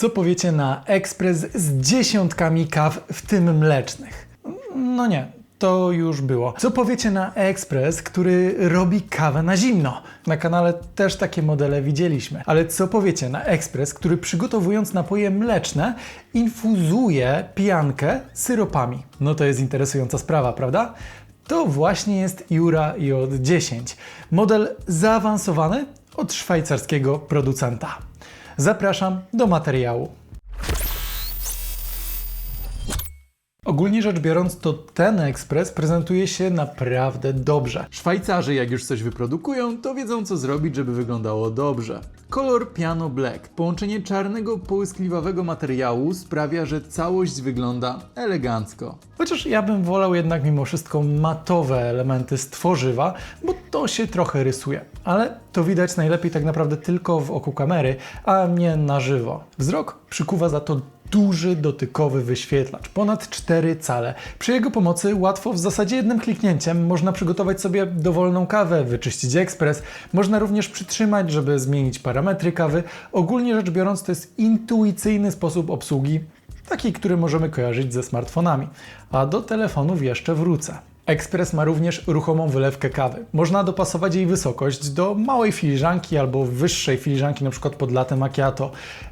Co powiecie na ekspres z dziesiątkami kaw, w tym mlecznych? No nie, to już było. Co powiecie na ekspres, który robi kawę na zimno? Na kanale też takie modele widzieliśmy. Ale co powiecie na ekspres, który przygotowując napoje mleczne, infuzuje pijankę syropami? No to jest interesująca sprawa, prawda? To właśnie jest Jura J10. Model zaawansowany od szwajcarskiego producenta. Zapraszam do materiału. Ogólnie rzecz biorąc, to ten ekspres prezentuje się naprawdę dobrze. Szwajcarzy, jak już coś wyprodukują, to wiedzą co zrobić, żeby wyglądało dobrze. Kolor Piano Black, połączenie czarnego, połyskliwawego materiału sprawia, że całość wygląda elegancko. Chociaż ja bym wolał jednak mimo wszystko matowe elementy z tworzywa, bo to się trochę rysuje. Ale to widać najlepiej tak naprawdę tylko w oku kamery, a nie na żywo. Wzrok przykuwa za to duży dotykowy wyświetlacz, ponad 4 cale. Przy jego pomocy łatwo, w zasadzie jednym kliknięciem, można przygotować sobie dowolną kawę, wyczyścić ekspres. Można również przytrzymać, żeby zmienić parametry kawy. Ogólnie rzecz biorąc, to jest intuicyjny sposób obsługi, taki, który możemy kojarzyć ze smartfonami. A do telefonów jeszcze wrócę. Ekspres ma również ruchomą wylewkę kawy. Można dopasować jej wysokość do małej filiżanki albo wyższej filiżanki, np. pod latte macchiato.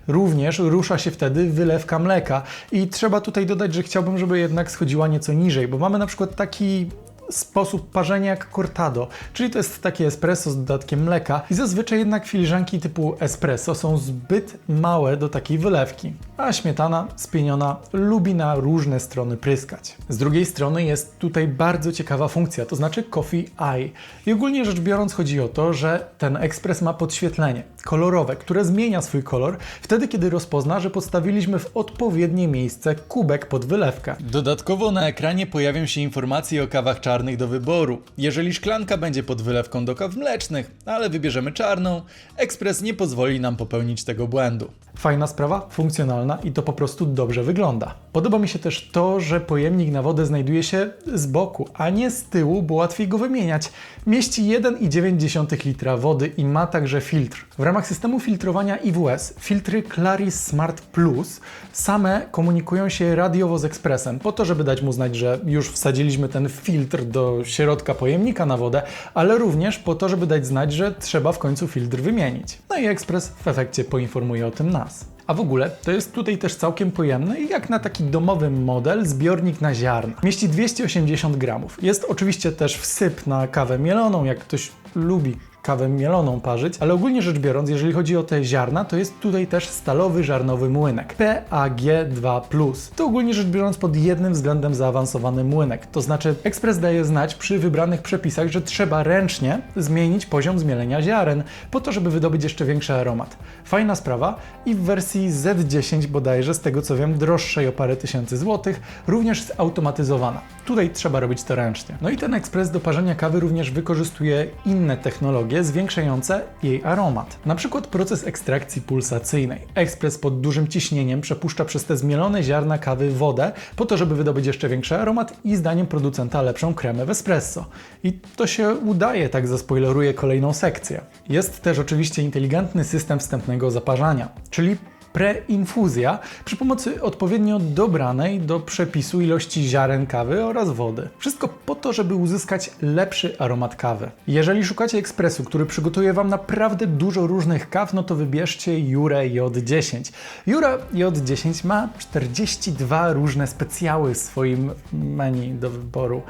Również rusza się wtedy wylewka mleka i trzeba tutaj dodać, że chciałbym, żeby jednak schodziła nieco niżej, bo mamy na przykład taki sposób parzenia jak cortado, czyli to jest takie espresso z dodatkiem mleka i zazwyczaj jednak filiżanki typu espresso są zbyt małe do takiej wylewki, a śmietana spieniona lubi na różne strony pryskać. Z drugiej strony jest tutaj bardzo ciekawa funkcja, to znaczy Coffee Eye. I ogólnie rzecz biorąc chodzi o to, że ten ekspres ma podświetlenie kolorowe, które zmienia swój kolor wtedy, kiedy rozpozna, że podstawiliśmy w odpowiednie miejsce kubek pod wylewkę. Dodatkowo na ekranie pojawią się informacje o kawach czarnych do wyboru. Jeżeli szklanka będzie pod wylewką do kaw mlecznych, ale wybierzemy czarną, ekspres nie pozwoli nam popełnić tego błędu. Fajna sprawa, funkcjonalna i to po prostu dobrze wygląda. Podoba mi się też to, że pojemnik na wodę znajduje się z boku, a nie z tyłu, bo łatwiej go wymieniać. Mieści 1,9 litra wody i ma także filtr. W ramach systemu filtrowania IWS filtry Claris Smart Plus same komunikują się radiowo z ekspresem, po to, żeby dać mu znać, że już wsadziliśmy ten filtr do środka pojemnika na wodę, ale również po to, żeby dać znać, że trzeba w końcu filtr wymienić. No i ekspres w efekcie poinformuje o tym nas. A w ogóle to jest tutaj też całkiem pojemny i jak na taki domowy model zbiornik na ziarna. Mieści 280 gramów. Jest oczywiście też wsyp na kawę mieloną, jak ktoś lubi kawę mieloną parzyć, ale ogólnie rzecz biorąc, jeżeli chodzi o te ziarna, to jest tutaj też stalowy żarnowy młynek PAG2+. To ogólnie rzecz biorąc pod jednym względem zaawansowany młynek, to znaczy ekspres daje znać przy wybranych przepisach, że trzeba ręcznie zmienić poziom zmielenia ziaren, po to, żeby wydobyć jeszcze większy aromat. Fajna sprawa i w wersji Z10 bodajże, z tego co wiem, droższej o parę tysięcy złotych, również zautomatyzowana. Tutaj trzeba robić to ręcznie. No i ten ekspres do parzenia kawy również wykorzystuje inne technologie zwiększające jej aromat. Na przykład proces ekstrakcji pulsacyjnej. Ekspres pod dużym ciśnieniem przepuszcza przez te zmielone ziarna kawy wodę po to, żeby wydobyć jeszcze większy aromat i zdaniem producenta lepszą kremę w espresso. I to się udaje, tak zaspoileruję kolejną sekcję. Jest też oczywiście inteligentny system wstępnego zaparzania, czyli preinfuzja przy pomocy odpowiednio dobranej do przepisu ilości ziaren kawy oraz wody. Wszystko po to, żeby uzyskać lepszy aromat kawy. Jeżeli szukacie ekspresu, który przygotuje Wam naprawdę dużo różnych kaw, no to wybierzcie Jurę J10. Jura J10 ma 42 różne specjały w swoim menu do wyboru.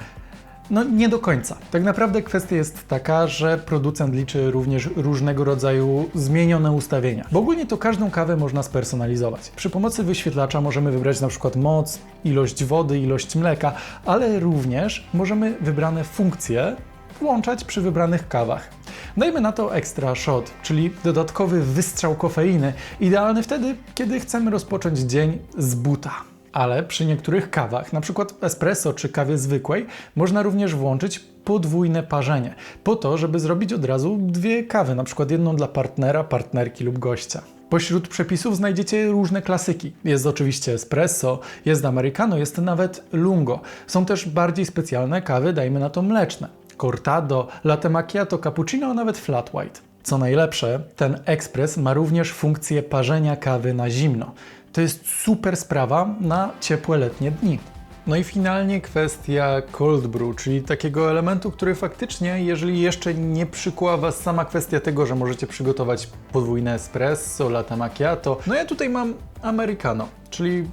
No nie do końca. Tak naprawdę kwestia jest taka, że producent liczy również różnego rodzaju zmienione ustawienia. Bo ogólnie to każdą kawę można spersonalizować. Przy pomocy wyświetlacza możemy wybrać na przykład moc, ilość wody, ilość mleka, ale również możemy wybrane funkcje włączać przy wybranych kawach. Dajmy na to extra shot, czyli dodatkowy wystrzał kofeiny, idealny wtedy, kiedy chcemy rozpocząć dzień z buta. Ale przy niektórych kawach, np. espresso czy kawie zwykłej, można również włączyć podwójne parzenie, po to, żeby zrobić od razu dwie kawy, np. jedną dla partnera, partnerki lub gościa. Pośród przepisów znajdziecie różne klasyki. Jest oczywiście espresso, jest americano, jest nawet lungo. Są też bardziej specjalne kawy, dajmy na to mleczne. Cortado, latte macchiato, cappuccino, a nawet flat white. Co najlepsze, ten ekspres ma również funkcję parzenia kawy na zimno. To jest super sprawa na ciepłe letnie dni. No i finalnie kwestia cold brew, czyli takiego elementu, który faktycznie, jeżeli jeszcze nie przykuła Was sama kwestia tego, że możecie przygotować podwójne espresso, latte macchiato, no ja tutaj mam americano, czyli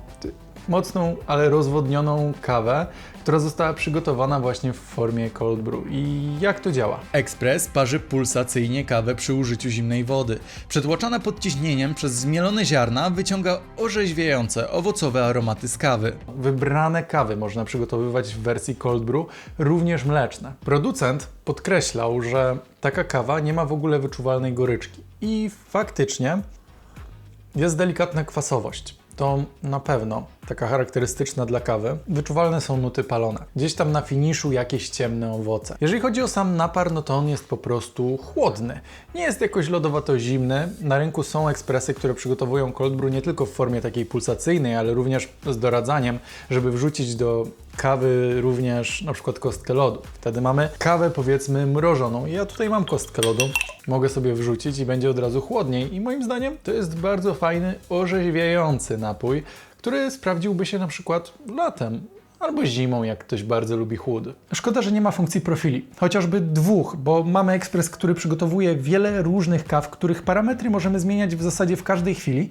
mocną, ale rozwodnioną kawę, która została przygotowana właśnie w formie cold brew. I jak to działa? Ekspres parzy pulsacyjnie kawę przy użyciu zimnej wody. Przetłaczana pod ciśnieniem przez zmielone ziarna wyciąga orzeźwiające, owocowe aromaty z kawy. Wybrane kawy można przygotowywać w wersji cold brew, również mleczne. Producent podkreślał, że taka kawa nie ma w ogóle wyczuwalnej goryczki. I faktycznie jest delikatna kwasowość. To na pewno taka charakterystyczna dla kawy. Wyczuwalne są nuty palone. Gdzieś tam na finiszu jakieś ciemne owoce. Jeżeli chodzi o sam napar, no to on jest po prostu chłodny. Nie jest jakoś lodowato zimny. Na rynku są ekspresy, które przygotowują cold brew nie tylko w formie takiej pulsacyjnej, ale również z doradzaniem, żeby wrzucić do kawy również na przykład kostkę lodu. Wtedy mamy kawę powiedzmy mrożoną. Ja tutaj mam kostkę lodu, mogę sobie wrzucić i będzie od razu chłodniej. I moim zdaniem to jest bardzo fajny, orzeźwiający napój, który sprawdziłby się na przykład latem. Albo zimą, jak ktoś bardzo lubi chłód. Szkoda, że nie ma funkcji profili. Chociażby dwóch, bo mamy ekspres, który przygotowuje wiele różnych kaw, których parametry możemy zmieniać w zasadzie w każdej chwili,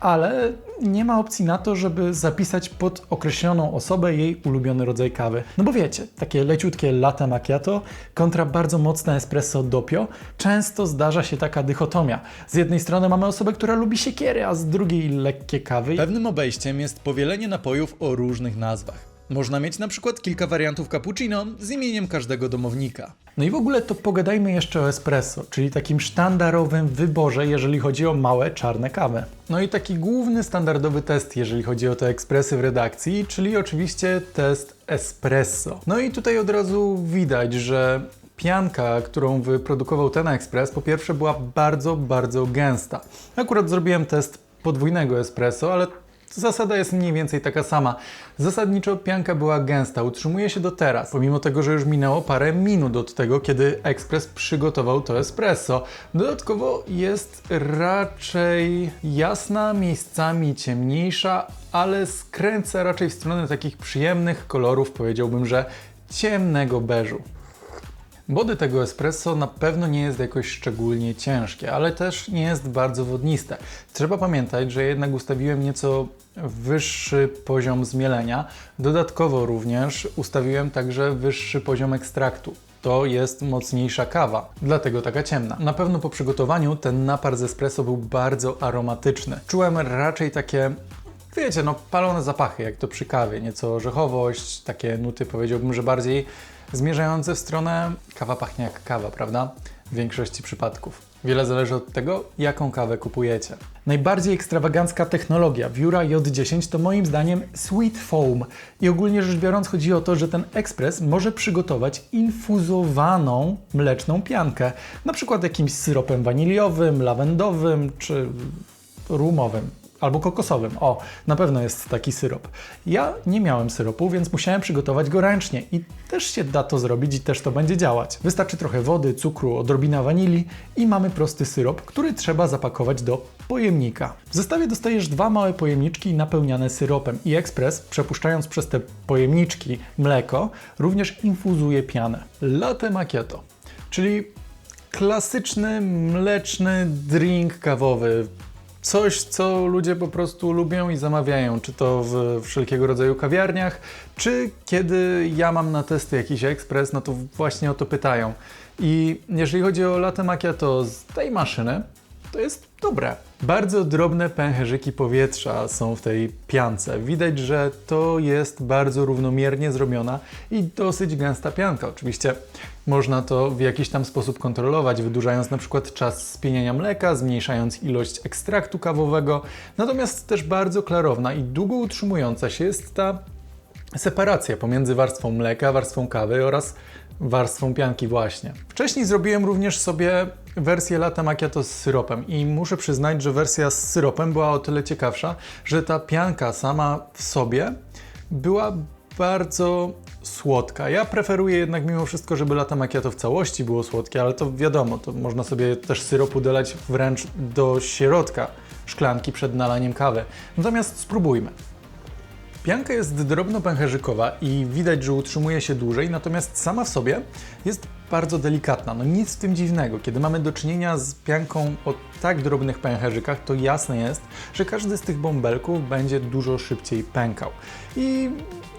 ale nie ma opcji na to, żeby zapisać pod określoną osobę jej ulubiony rodzaj kawy. No bo wiecie, takie leciutkie latte macchiato kontra bardzo mocne espresso doppio, często zdarza się taka dychotomia. Z jednej strony mamy osobę, która lubi siekiery, a z drugiej lekkie kawy. Pewnym obejściem jest powielenie napojów o różnych nazwach. Można mieć na przykład kilka wariantów cappuccino z imieniem każdego domownika. No i w ogóle to pogadajmy jeszcze o espresso, czyli takim sztandarowym wyborze, jeżeli chodzi o małe czarne kawy. No i taki główny standardowy test, jeżeli chodzi o te ekspresy w redakcji, czyli oczywiście test espresso. No i tutaj od razu widać, że pianka, którą wyprodukował ten ekspres, po pierwsze była bardzo, bardzo gęsta. Akurat zrobiłem test podwójnego espresso, ale Zasada jest mniej więcej taka sama. Zasadniczo pianka była gęsta, utrzymuje się do teraz, pomimo tego, że już minęło parę minut od tego, kiedy ekspres przygotował to espresso. Dodatkowo jest raczej jasna, miejscami ciemniejsza, ale skręca raczej w stronę takich przyjemnych kolorów, powiedziałbym, że ciemnego beżu. Body tego espresso na pewno nie jest jakoś szczególnie ciężkie, ale też nie jest bardzo wodniste. Trzeba pamiętać, że jednak ustawiłem nieco wyższy poziom zmielenia. Dodatkowo również ustawiłem także wyższy poziom ekstraktu. To jest mocniejsza kawa, dlatego taka ciemna. Na pewno po przygotowaniu ten napar z espresso był bardzo aromatyczny. Czułem raczej takie wiecie, no palone zapachy, jak to przy kawie, nieco orzechowość, takie nuty powiedziałbym, że bardziej zmierzające w stronę kawa pachnie jak kawa, prawda? W większości przypadków. Wiele zależy od tego, jaką kawę kupujecie. Najbardziej ekstrawagancka technologia Viura J10 to moim zdaniem Sweet Foam. I ogólnie rzecz biorąc chodzi o to, że ten ekspres może przygotować infuzowaną mleczną piankę. Na przykład jakimś syropem waniliowym, lawendowym czy rumowym. Albo kokosowym. O, na pewno jest taki syrop. Ja nie miałem syropu, więc musiałem przygotować go ręcznie i też się da to zrobić i też to będzie działać. Wystarczy trochę wody, cukru, odrobina wanilii i mamy prosty syrop, który trzeba zapakować do pojemnika. W zestawie dostajesz dwa małe pojemniczki napełniane syropem i ekspres, przepuszczając przez te pojemniczki mleko, również infuzuje pianę. Latte macchiato, czyli klasyczny mleczny drink kawowy coś, co ludzie po prostu lubią i zamawiają, czy to w wszelkiego rodzaju kawiarniach, czy kiedy ja mam na testy jakiś ekspres, no to właśnie o to pytają. I jeżeli chodzi o latte macchiato z tej maszyny, to jest dobre. Bardzo drobne pęcherzyki powietrza są w tej piance. Widać, że to jest bardzo równomiernie zrobiona i dosyć gęsta pianka. Oczywiście można to w jakiś tam sposób kontrolować, wydłużając na przykład czas spieniania mleka, zmniejszając ilość ekstraktu kawowego. Natomiast też bardzo klarowna i długo utrzymująca się jest ta separacja pomiędzy warstwą mleka, warstwą kawy oraz warstwą pianki właśnie. Wcześniej zrobiłem również sobie wersję latte macchiato z syropem i muszę przyznać, że wersja z syropem była o tyle ciekawsza, że ta pianka sama w sobie była bardzo słodka. Ja preferuję jednak mimo wszystko, żeby latte macchiato w całości było słodkie, ale to wiadomo, to można sobie też syropu dolać wręcz do środka szklanki przed nalaniem kawy. Natomiast spróbujmy. Pianka jest drobno pęcherzykowa i widać, że utrzymuje się dłużej, natomiast sama w sobie jest bardzo delikatna. No nic w tym dziwnego. Kiedy mamy do czynienia z pianką o tak drobnych pęcherzykach, to jasne jest, że każdy z tych bąbelków będzie dużo szybciej pękał. I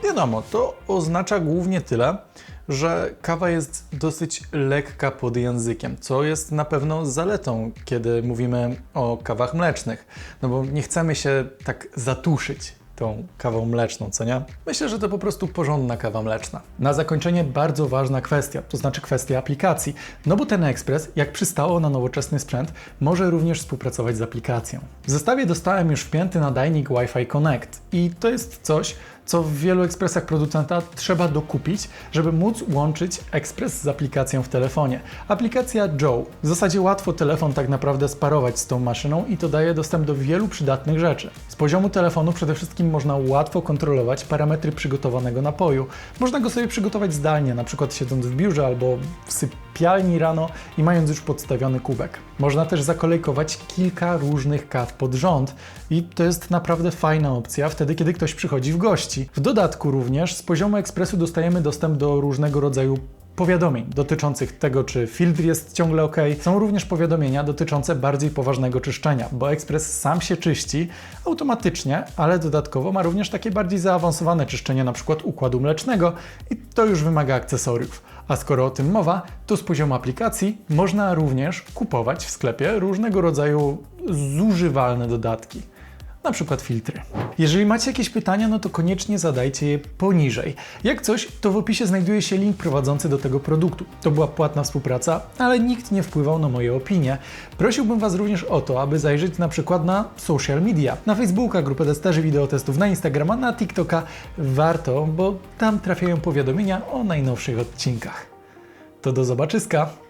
wiadomo, to oznacza głównie tyle, że kawa jest dosyć lekka pod językiem, co jest na pewno zaletą, kiedy mówimy o kawach mlecznych, no bo nie chcemy się tak zatuszyć tą kawą mleczną, co nie? Myślę, że to po prostu porządna kawa mleczna. Na zakończenie bardzo ważna kwestia, to znaczy kwestia aplikacji. No bo ten ekspres, jak przystało na nowoczesny sprzęt, może również współpracować z aplikacją. W zestawie dostałem już wpięty nadajnik Wi-Fi Connect i to jest coś, co w wielu ekspresach producenta trzeba dokupić, żeby móc łączyć ekspres z aplikacją w telefonie. Aplikacja Joe. W zasadzie łatwo telefon tak naprawdę sparować z tą maszyną i to daje dostęp do wielu przydatnych rzeczy. Z poziomu telefonu przede wszystkim można łatwo kontrolować parametry przygotowanego napoju. Można go sobie przygotować zdalnie, na przykład siedząc w biurze albo w sypialni rano i mając już podstawiony kubek. Można też zakolejkować kilka różnych kaw pod rząd i to jest naprawdę fajna opcja wtedy, kiedy ktoś przychodzi w gości. W dodatku również z poziomu ekspresu dostajemy dostęp do różnego rodzaju powiadomień dotyczących tego, czy filtr jest ciągle ok. Są również powiadomienia dotyczące bardziej poważnego czyszczenia, bo ekspres sam się czyści automatycznie, ale dodatkowo ma również takie bardziej zaawansowane czyszczenie, przykład układu mlecznego i to już wymaga akcesoriów. A skoro o tym mowa, to z poziomu aplikacji można również kupować w sklepie różnego rodzaju zużywalne dodatki na przykład filtry. Jeżeli macie jakieś pytania, no to koniecznie zadajcie je poniżej. Jak coś, to w opisie znajduje się link prowadzący do tego produktu. To była płatna współpraca, ale nikt nie wpływał na moje opinie. Prosiłbym Was również o to, aby zajrzeć na przykład na social media, na Facebooka, grupę testerzy wideotestów, na Instagrama, na TikToka. Warto, bo tam trafiają powiadomienia o najnowszych odcinkach. To do zobaczyska!